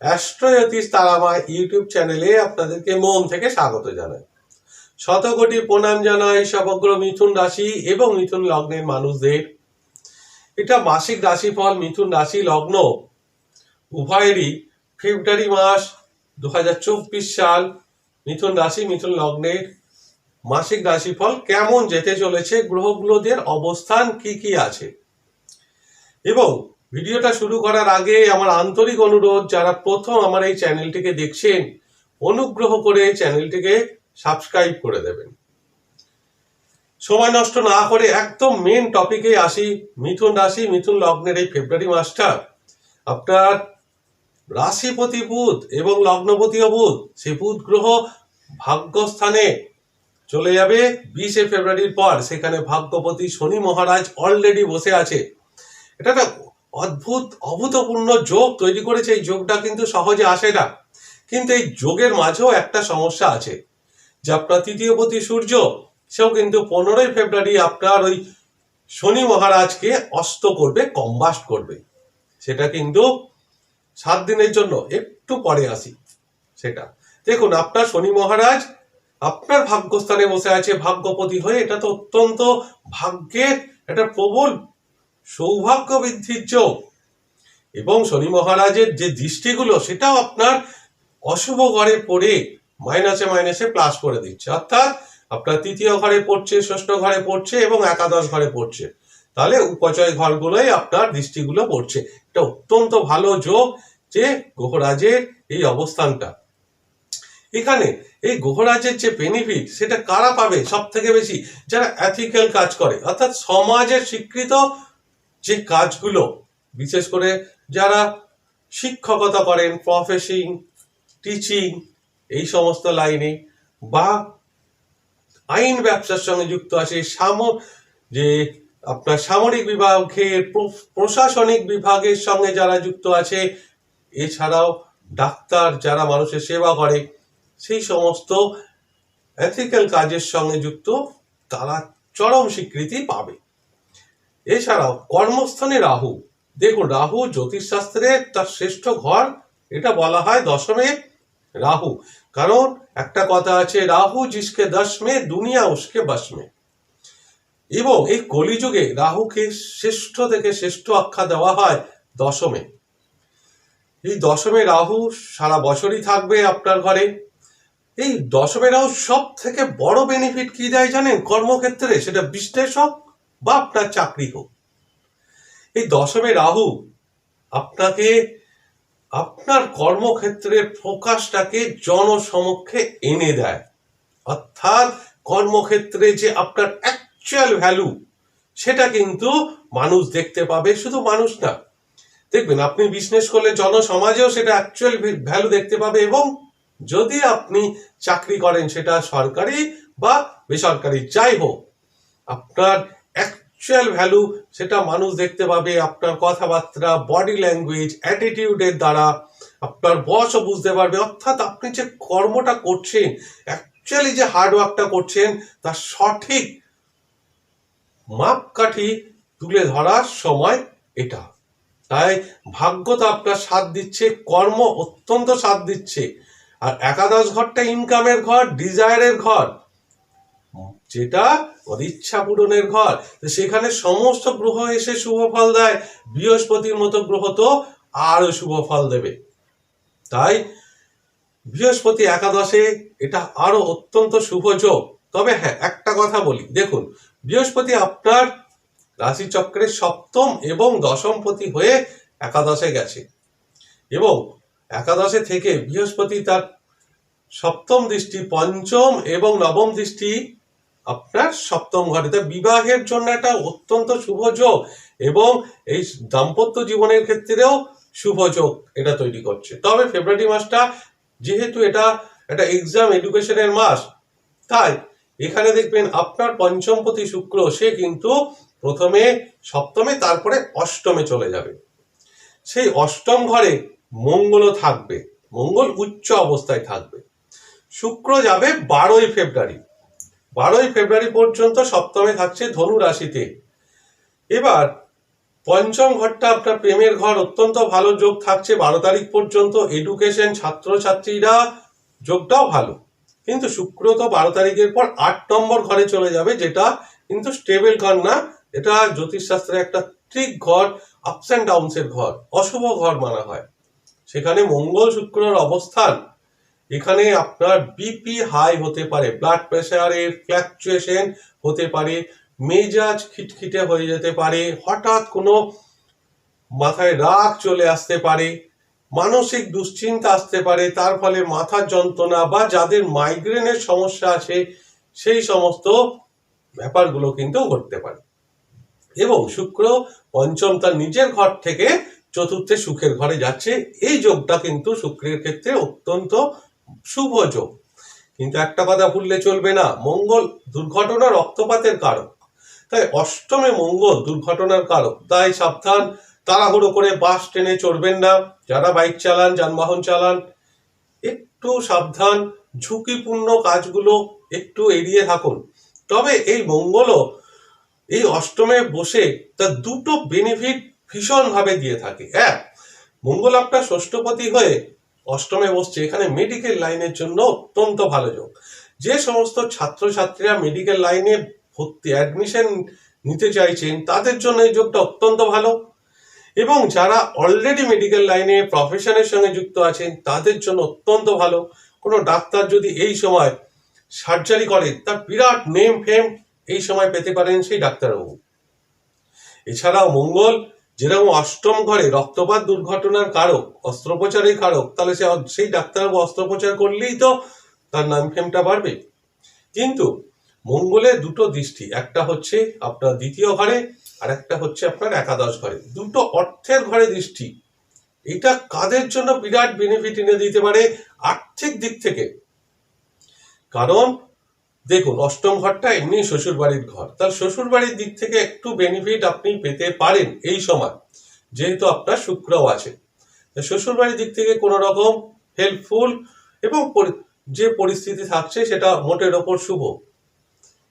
অ্যাস্ট্রোজ্যোতিষ Tara Maa YouTube চ্যানেলে আপনাদেরকে মন থেকে স্বাগত জানাই শতকোটি প্রণাম জানাই সমগ্র মিথুন রাশি এবং মিথুন লগ্নের মানুষদের। এটা মাসিক রাশিফল, মিথুন রাশি লগ্ন। উভয়েরই ফেব্রুয়ারি মাস দু হাজার চব্বিশ সাল, মিথুন রাশি, মিথুন লগ্নের মাসিক রাশিফল কেমন যেতে চলেছে, গ্রহগুলোদের অবস্থান কি কি আছে। এবং ভিডিওটা শুরু করার আগে আমার আন্তরিক অনুরোধ, যারা প্রথম আমার এই চ্যানেলটিকে দেখছেন, অনুগ্রহ করে চ্যানেলটিকে সাবস্ক্রাইব করে দেবেন। সময় নষ্ট না করে একদম মেন টপিকে আসি, মিথুন রাশি, মিথুন লগ্নের এই ফেব্রুয়ারি মাসটা আপনার রাশিপতি বুধ এবং লগ্নপতিও বুধ সে বুধ গ্রহ ভাগ্যস্থানে চলে যাবে বিশে ফেব্রুয়ারির পর, সেখানে ভাগ্যপতি শনি মহারাজ অলরেডি বসে আছে। এটা একটা অদ্ভুত, অভূতপূর্ণ যোগ তৈরি করেছে। এই যোগটা কিন্তু সহজে আসে না। কিন্তু এই যোগের মাঝেও একটা সমস্যা আছে। যে আপনার তৃতীয়পতি সূর্য, সেও কিন্তু পনেরোই ফেব্রুয়ারি আপনার ওই শনি মহারাজকে অস্ত করবে, কম্বাস্ট করবে। সেটা কিন্তু সাত দিনের জন্য, একটু পরে আসি সেটা। দেখুন, আপনার শনি মহারাজ আপনার ভাগ্যস্থানে বসে আছে, ভাগ্যপতি হয়ে। এটা তো অত্যন্ত ভাগ্যের একটা প্রবল সৌভাগ্য বৃদ্ধির যোগ। এবং শনি মহারাজের যে দৃষ্টিগুলো, সেটাও আপনার অশুভ ঘরে পড়ে মাইনাসে মাইনাসে প্লাস করে দিচ্ছে। অর্থাৎ আপনার তৃতীয় ঘরে পড়ছে, ষষ্ঠ ঘরে পড়ছে এবং একাদশ ঘরে পড়ছে। তাহলে উপচয় ঘরগুলোই আপনার দৃষ্টিগুলো পড়ছে। এটা অত্যন্ত ভালো যোগ যে গ্রহরাজের এই অবস্থানটা। এখানে এই গ্রহরাজের যে বেনিফিট সেটা কারা পাবে সব থেকে বেশি? যারা অ্যাথিক্যাল কাজ করে, অর্থাৎ সমাজের স্বীকৃত যে কাজগুলো, বিশেষ করে যারা শিক্ষকতা করেন প্রফেসিং টিচিং এই সমস্ত লাইনে বা আইন ব্যবসার সঙ্গে যুক্ত আছে, সাম, যে আপনার সামরিক বিভাগের প্রশাসনিক বিভাগের সঙ্গে যারা যুক্ত আছে, এছাড়াও ডাক্তার যারা মানুষের সেবা করে, সেই সমস্ত এথিক্যাল কাজের সঙ্গে যুক্ত, তারা চরম স্বীকৃতি পাবে। এছাড়াও কর্মস্থানে রাহু। দেখুন, রাহু জ্যোতিষশাস্ত্রে তার শ্রেষ্ঠ ঘর, এটা বলা হয় দশমে রাহু। কারণ একটা কথা আছে, রাহু জিসকে দশমে, দুনিয়া উসকে বসমে এবং এই কলিযুগে রাহুকে শ্রেষ্ঠ থেকে শ্রেষ্ঠ আখ্যা দেওয়া হয় দশমে। এই দশমে রাহু সারা বছরই থাকবে আপনার ঘরে। এই দশমে রাহু সব থেকে বড় বেনিফিট কি দেয় জানেন? কর্মক্ষেত্রে, সেটা বিশ্লেষক বা আপনার চাকরি হোক। এই দশমে রাহু আপনাকে, আপনার কর্মক্ষেত্রের ফোকাসটাকে জনসমক্ষে এনে দেয়। অর্থাৎ কর্মক্ষেত্রে যে আপনার অ্যাকচুয়াল ভ্যালু সেটা কিন্তু মানুষ দেখতে পাবে, শুধু মানুষ না। দেখবেন, আপনি বিজনেস করলে জনসমাজেও সেটা অ্যাকচুয়াল ভ্যালু দেখতে পাবে এবং যদি আপনি চাকরি করেন সেটা সরকারি বা বেসরকারি, যাই হোক, আপনার অ্যাকচুয়াল ভ্যালু সেটা মানুষ দেখতে পাবে আপনার কথাবার্তা বডি ল্যাঙ্গুয়েজ অ্যাটিটিউডের দ্বারা। আপনার বসও বুঝতে পারবে, অর্থাৎ আপনি যে কর্মটা করছেন অ্যাকচুয়ালি যে হার্ডওয়ার্কটা করছেন, তার সঠিক মাপকাঠি তুলে ধরার সময় এটা। তাই ভাগ্য তো আপনার সাথ দিচ্ছে, কর্ম অত্যন্ত সাথ দিচ্ছে। আর একাদশ ঘরটা ইনকামের ঘর ডিজায়ারের ঘর। যেটা অদিচ্ছা পূরণের ঘর। সেখানে সমস্ত গ্রহ এসে শুভ ফল দেয়। বৃহস্পতির মতো গ্রহ তো আরও শুভ ফল দেবে। তাই বৃহস্পতি একাদশে এটা আরও অত্যন্ত শুভ যোগ। তবে হ্যাঁ একটা কথা বলি। দেখুন, বৃহস্পতি আপনার রাশিচক্রের সপ্তম এবং দশমপতি হয়ে একাদশে গেছে। এবং একাদশে থেকে বৃহস্পতি তার সপ্তম দৃষ্টি পঞ্চম এবং নবম দৃষ্টি আপনার সপ্তম ঘরে তা বিবাহের জন্য একটা অত্যন্ত শুভ যোগ এবং এই দাম্পত্য জীবনের ক্ষেত্রেও শুভ যোগ এটা তৈরি করছে। তবে ফেব্রুয়ারি মাসটা যেহেতু এটা একটা এক্সাম এডুকেশনের মাস, তাই এখানে দেখবেন আপনার পঞ্চমপতি শুক্র, সে কিন্তু প্রথমে, সপ্তমে, তারপরে অষ্টমে চলে যাবে। সেই অষ্টম ঘরে মঙ্গলও থাকবে, মঙ্গল উচ্চ অবস্থায় থাকবে। শুক্র যাবে বারোই ফেব্রুয়ারি। বারোই ফেব্রুয়ারি পর্যন্ত সপ্তমে থাকছে ধনু রাশিতে। এবার পঞ্চম ঘরটা আপনার প্রেমের ঘর, অত্যন্ত ভালো যোগ থাকছে বারো তারিখ পর্যন্ত। এডুকেশন ছাত্রছাত্রীরা যোগটাও ভালো। কিন্তু শুক্র তো বারো তারিখের পর আট নম্বর ঘরে চলে যাবে, যেটা কিন্তু স্টেবল ঘর না। এটা জ্যোতিষশাস্ত্রে একটা ট্রিক ঘর আপস অ্যান্ড ডাউনসের ঘর, অশুভ ঘর মানা হয়। সেখানে মঙ্গল, শুক্রের অবস্থান এখানে আপনার বিপি হাই হতে পারে ব্লাড প্রেশারের ফ্ল্যাকচুয়েশন হতে পারে, মেজাজ খিটখিটে হয়ে যেতে পারে, হঠাৎ কোনো মাথায় রাগ চলে আসতে পারে, মানসিক দুশ্চিন্তা আসতে পারে, তার ফলে মাথার যন্ত্রণা বা যাদের মাইগ্রেনের সমস্যা আছে, সেই সমস্ত ব্যাপারগুলো কিন্তু ঘটতে পারে। এবং শুক্র পঞ্চম তার নিজের ঘর থেকে চতুর্থে সুখের ঘরে যাচ্ছে, এই যোগটা কিন্তু শুক্রের ক্ষেত্রে অত্যন্ত শুভ যোগ। কিন্তু একটা কথা ভুললে চলবে না। মঙ্গল দুর্ঘটনা রক্তপাতের কারক। তাই অষ্টমে মঙ্গল দুর্ঘটনার কারক। তাই সাবধান, তাড়াহুড়ো করে বাস, ট্রেনে চড়বেন না। যারা বাইক চালান, যানবাহন চালান, একটু সাবধান, ঝুঁকিপূর্ণ কাজগুলো একটু এড়িয়ে থাকুন। তবে এই মঙ্গলও এই অষ্টমে বসে তার দুটো বেনিফিট ভীষণভাবে দিয়ে থাকে। এক, মঙ্গল আপনার ষষ্ঠপতি হয়ে অষ্টমে বসছে। এখানে মেডিকেল লাইনের জন্য অত্যন্ত ভালো যোগ। যে সমস্ত ছাত্রছাত্রীরা মেডিকেল লাইনে ভর্তি অ্যাডমিশন নিতে চাইছেন, তাদের জন্য এই যোগটা অত্যন্ত ভালো। এবং যারা অলরেডি মেডিকেল লাইনে প্রফেশনের সঙ্গে যুক্ত আছেন, তাদের জন্য অত্যন্ত ভালো। কোনো ডাক্তার যদি এই সময় সার্জারি করে তার বিরাট নেম ফেম এই সময় পেতে পারেন সেই ডাক্তারবাবু। এছাড়াও মঙ্গল যেরকম অষ্টম ঘরে রক্তপাত দুর্ঘটনার কারক, অস্ত্রোপচারের কারক, তাহলে সে সেই ডাক্তারবাবু অস্ত্রোপচার করলেই তো তার নাম ফেমটা বাড়বে। কিন্তু মঙ্গলের দুটো দৃষ্টি, একটা হচ্ছে আপনার দ্বিতীয় ঘরে আর একটা হচ্ছে আপনার একাদশ ঘরে। দুটো অর্থের ঘরে দৃষ্টি। এটা কাদের জন্য বিরাট বেনিফিট এনে দিতে পারে আর্থিক দিক থেকে? কারণ দেখুন, অষ্টম ঘরটা এমনি শ্বশুর বাড়ির ঘর। তার শ্বশুর বাড়ির দিক থেকে একটু বেনিফিট আপনি পেতে পারেন এই সময়। যেহেতু আপনার শুক্রও আছে। শ্বশুর বাড়ির দিক থেকে কোনো রকম হেল্পফুল এবং যে পরিস্থিতি থাকছে সেটা মোটের ওপর শুভ।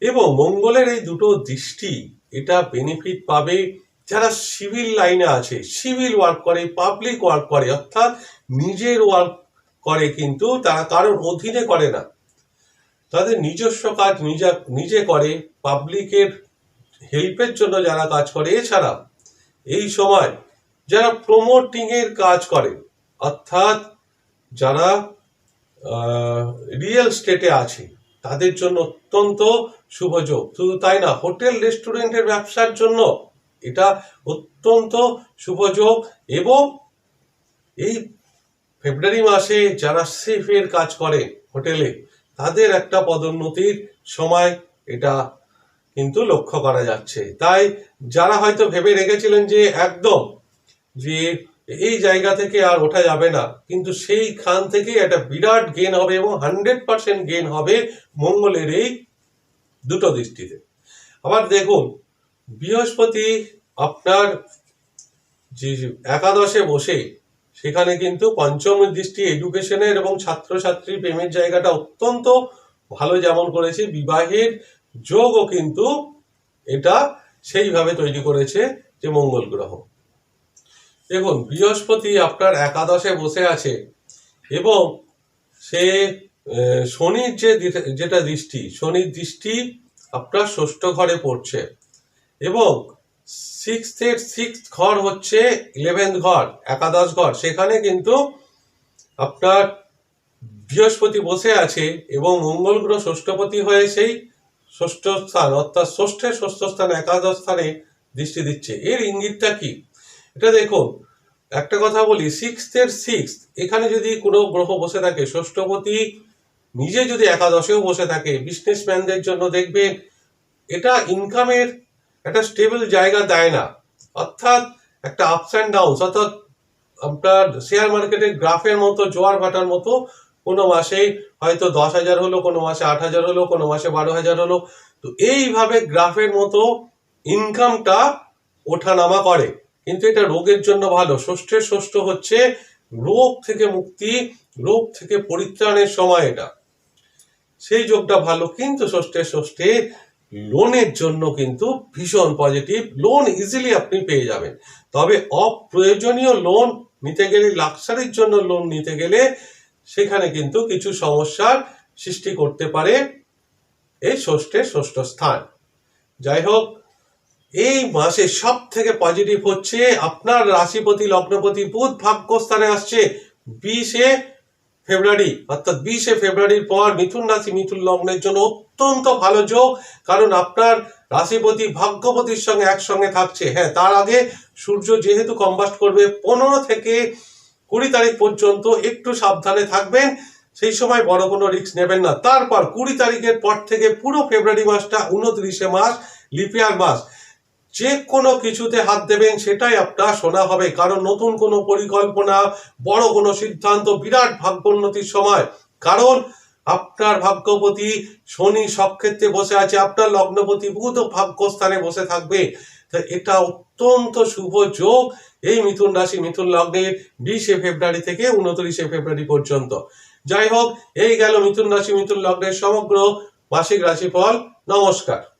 এবং মঙ্গলের এই দুটো দৃষ্টি, এটা বেনিফিট পাবে যারা সিভিল লাইনে আছে। সিভিল ওয়ার্ক করে পাবলিক ওয়ার্ক করে, অর্থাৎ নিজের ওয়ার্ক করে কিন্তু তারা কারোর অধীনে করে না। তাদের নিজস্ব কাজ নিজা নিজে করে পাবলিকের হেল্পের জন্য যারা কাজ করে। এছাড়া এই সময় যারা প্রমোটিং এর কাজ করে, অর্থাৎ যারা রিয়েল স্টেটে আছে, তাদের জন্য অত্যন্ত শুভযোগ শুধু তাই না, হোটেল, রেস্টুরেন্টের ব্যবসার জন্য এটা অত্যন্ত শুভযোগ এবং এই ফেব্রুয়ারি মাসে যারা সেফের কাজ করে হোটেলে তাদের একটা পদোন্নতির সময় এটা কিন্তু লক্ষ্য করা যাচ্ছে। তাই যারা হয়তো ভেবে রেখেছিলেন যে একদম যে এই জায়গা থেকে আর ওঠা যাবে না, কিন্তু সেই খান থেকে একটা বিরাট গেন হবে এবং হান্ড্রেড পার্সেন্ট গেন হবে মঙ্গলের এই দুটো দৃষ্টিতে। আবার দেখুন, বৃহস্পতি আপনার যে একাদশে বসে সেখানে কিন্তু পঞ্চম দৃষ্টি এডুকেশনের এবং ছাত্রছাত্রী প্রেমের জায়গাটা অত্যন্ত ভালো যেমন করেছে, বিবাহের যোগও কিন্তু এটা সেইভাবে তৈরি করেছে যে মঙ্গল গ্রহ। দেখুন, বৃহস্পতি আপনার একাদশে বসে আছে এবং সে শনির যে যেটা দৃষ্টি, শনির দৃষ্টি আপনার ষষ্ঠ ঘরে পড়ছে এবং সিক্সথ এর সিক্স ঘর হচ্ছে ইলেভেন্থ ঘর, একাদশ ঘর। সেখানে কিন্তু আপনার বৃহস্পতি বসে আছে এবং মঙ্গল গ্রহ ষষ্ঠপতি হয়ে সেই ষষ্ঠ স্থান, অর্থাৎ ষষ্ঠের ষষ্ঠ স্থান, একাদশ স্থানে দৃষ্টি দিচ্ছে। এর ইঙ্গিতটা কি? এটা দেখুন, একটা কথা বলি সিক্সথ এর সিক্স এখানে যদি কোনো গ্রহ বসে থাকে, ষষ্ঠপতি নিজে যদি একাদশেও বসে থাকে বিজনেসম্যানদের জন্য দেখবেন, এটা ইনকামের একটা স্টেবল জায়গা দেয় না। অর্থাৎ একটা আপস অ্যান্ড ডাউনস অর্থাৎ আপনার শেয়ার মার্কেটের গ্রাফের মতো, জোয়ার ভাটার মতো কোনো মাসে হয়তো দশ হাজার হলো, কোনো মাসে আট হাজার হলো, কোনো মাসে বারো হাজার হলো। তো এইভাবে গ্রাফের মতো ইনকামটা ওঠানামা করে। কিন্তু এটা রোগের জন্য ভালো। ষষ্ঠের ষষ্ঠ হচ্ছে রোগ থেকে মুক্তি, রোগ থেকে পরিত্রাণের সময় এটা। সেই যোগটা ভালো, কিন্তু ষষ্ঠে ষষ্ঠে লোনের জন্য কিন্তু ভীষণ পজিটিভ লোন ইজিলি আপনি পেয়ে যাবেন। তবে অপ্রয়োজনীয় লোন নিতে গেলে লাক্সারির জন্য লোন নিতে গেলে সেখানে কিন্তু কিছু সমস্যার সৃষ্টি করতে পারে এই ষষ্ঠের ষষ্ঠ স্থান। যাই হোক, এই মাসে সব থেকে পজিটিভ হচ্ছে, আপনার রাশিপতি, লগ্নপতি বুধ ভাগ্যস্থানে আসছে। বিশে ফেব্রুয়ারি, অর্থাৎ বিশে ফেব্রুয়ারির পর মিথুন রাশি মিথুন লগ্নের জন্য অত্যন্ত ভালো যোগ, কারণ আপনার রাশিপতি ভাগ্যপতির সঙ্গে একসঙ্গে থাকছে। হ্যাঁ তার আগে সূর্য যেহেতু কম্বাস্ট করবে, পনেরো থেকে কুড়ি তারিখ পর্যন্ত একটু সাবধানে থাকবেন, সেই সময় বড় কোনো রিস্ক নেবেন না। তারপর কুড়ি তারিখের পর থেকে পুরো ফেব্রুয়ারি মাসটা উনত্রিশে মাস লিপিয়ার মাস। যে কোনো কিছুতে হাত দেবেন, সেটাই আপনার শোনা হবে। কারণ নতুন কোনো পরিকল্পনা, বড় কোনো সিদ্ধান্ত বিরাট ভাগ্যোন্নতির সময়। কারণ আপনার ভাগ্যপতি শনি সক্ষেত্রে বসে আছে, আপনার লগ্নপতি বুধ ভাগ্যস্থানে বসে থাকবে। তা এটা অত্যন্ত শুভ যোগ এই মিথুন রাশি, মিথুন লগ্নের বিশে ফেব্রুয়ারি থেকে উনত্রিশে ফেব্রুয়ারি পর্যন্ত। যাই হোক, এই গেল মিথুন রাশি, মিথুন লগ্নের সমগ্র মাসিক রাশিফল। নমস্কার।